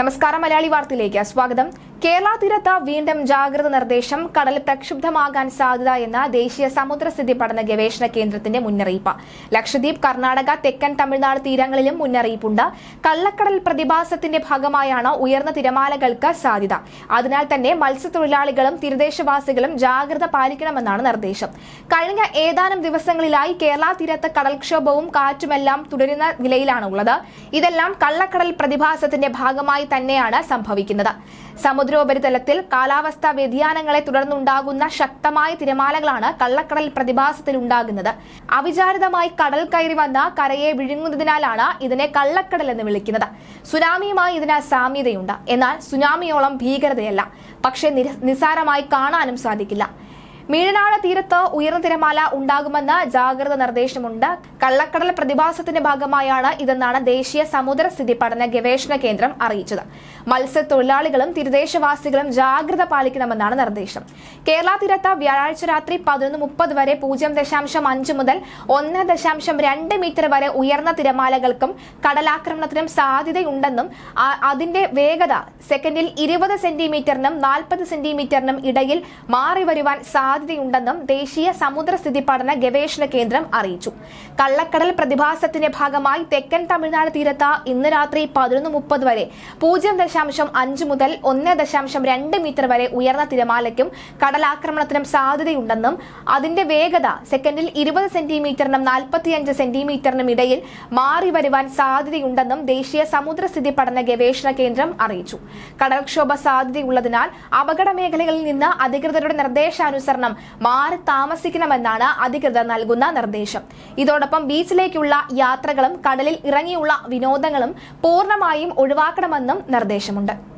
നമസ്കാരം മലയാളി വാർത്തയിലേക്ക് സ്വാഗതം. കേരള തീരത്ത് വീണ്ടും ജാഗ്രത നിർദ്ദേശം കടൽ പ്രക്ഷുബ്ധമാകാൻ സാധ്യത എന്ന ദേശീയ സമുദ്രസ്ഥിതി പഠന ഗവേഷണ കേന്ദ്രത്തിന്റെ മുന്നറിയിപ്പ്. ലക്ഷദ്വീപ് കർണാടക തെക്കൻ തമിഴ്നാട് തീരങ്ങളിലും മുന്നറിയിപ്പുണ്ട്. കള്ളക്കടൽ പ്രതിഭാസത്തിന്റെ ഭാഗമായാണ് ഉയർന്ന തിരമാലകൾക്ക് സാധ്യത. അതിനാൽ തന്നെ മത്സ്യത്തൊഴിലാളികളും തീരദേശവാസികളും ജാഗ്രത പാലിക്കണമെന്നാണ് നിർദ്ദേശം. കഴിഞ്ഞ ഏതാനും ദിവസങ്ങളിലായി കേരള തീരത്ത് കടൽക്ഷോഭവും കാറ്റുമെല്ലാം തുടരുന്ന നിലയിലാണ് ഉള്ളത് ഇതെല്ലാം കള്ളക്കടൽ പ്രതിഭാസത്തിന്റെ ഭാഗമായി തന്നെയാണ് സംഭവിക്കുന്നത്. സമുദ്രോപരിതലത്തിൽ കാലാവസ്ഥാ വ്യതിയാനങ്ങളെ തുടർന്നുണ്ടാകുന്ന ശക്തമായ തിരമാലകളാണ് കള്ളക്കടൽ പ്രതിഭാസത്തിൽ ഉണ്ടാകുന്നത്. അവിചാരിതമായി കടൽ കയറി വന്ന കരയെ വിഴുങ്ങുന്നതിനാലാണ് ഇതിനെ കള്ളക്കടൽ എന്ന് വിളിക്കുന്നത്. സുനാമിയുമായി ഇതിന് സാമ്യതയുണ്ട്. എന്നാൽ സുനാമിയോളം ഭീകരതയല്ല. പക്ഷേ നിസ്സാരമായി കാണാനും സാധിക്കില്ല. മീഴനാട് തീരത്ത് ഉയർന്ന തിരമാല ഉണ്ടാകുമെന്ന് ജാഗ്രത നിർദ്ദേശമുണ്ട്. കള്ളക്കടൽ പ്രതിഭാസത്തിന്റെ ഭാഗമായാണ് ഇതെന്നാണ് ദേശീയ സമുദ്രസ്ഥിതി പഠന ഗവേഷണ കേന്ദ്രം അറിയിച്ചത്. മത്സ്യത്തൊഴിലാളികളും തീരദേശവാസികളും ജാഗ്രത പാലിക്കണമെന്നാണ് നിർദ്ദേശം. കേരള തീരത്ത് വ്യാഴാഴ്ച രാത്രി പതിനൊന്ന് മുപ്പത് വരെ പൂജ്യം ദശാംശം അഞ്ച് മുതൽ ഒന്ന് ദശാംശം രണ്ട് മീറ്റർ വരെ ഉയർന്ന തിരമാലകൾക്കും കടലാക്രമണത്തിനും സാധ്യതയുണ്ടെന്നും അതിന്റെ വേഗത സെക്കൻഡിൽ ഇരുപത് സെന്റിമീറ്ററിനും നാൽപ്പത് സെന്റിമീറ്ററിനും ഇടയിൽ മാറി വരുവാൻ സാധ്യതയുണ്ടെന്നും ദേശീയ സമുദ്ര സ്ഥിതി പഠന ഗവേഷണ കേന്ദ്രം അറിയിച്ചു. കള്ളക്കടൽ പ്രതിഭാസത്തിന്റെ ഭാഗമായി തെക്കൻ തമിഴ്നാട് തീരത്ത് ഇന്ന് രാത്രി പതിനൊന്ന് മുപ്പത് വരെ പൂജ്യം ദശാംശം അഞ്ച് മുതൽ ഒന്ന് ദശാംശം രണ്ട് മീറ്റർ വരെ ഉയർന്ന തിരമാലയ്ക്കും കടലാക്രമണത്തിനും സാധ്യതയുണ്ടെന്നും അതിന്റെ വേഗത സെക്കൻഡിൽ ഇരുപത് സെന്റിമീറ്ററിനും നാൽപ്പത്തിയഞ്ച് സെന്റിമീറ്ററിനും ഇടയിൽ മാറി വരുവാൻ സാധ്യതയുണ്ടെന്നും ദേശീയ സമുദ്രസ്ഥിതി പഠന ഗവേഷണ കേന്ദ്രം അറിയിച്ചു. കടൽക്ഷോഭ സാധ്യതയുള്ളതിനാൽ അപകട മേഖലകളിൽ നിന്ന് അധികൃതരുടെ നിർദ്ദേശാനുസരണം മാറി താമസിക്കണമെന്നാണ് അധികൃതർ നൽകുന്ന നിർദ്ദേശം. ഇതോടൊപ്പം ബീച്ചിലേക്കുള്ള യാത്രകളും കടലിൽ ഇറങ്ങിയുള്ള വിനോദങ്ങളും പൂർണമായും ഒഴിവാക്കണമെന്നും നിർദ്ദേശമുണ്ട്.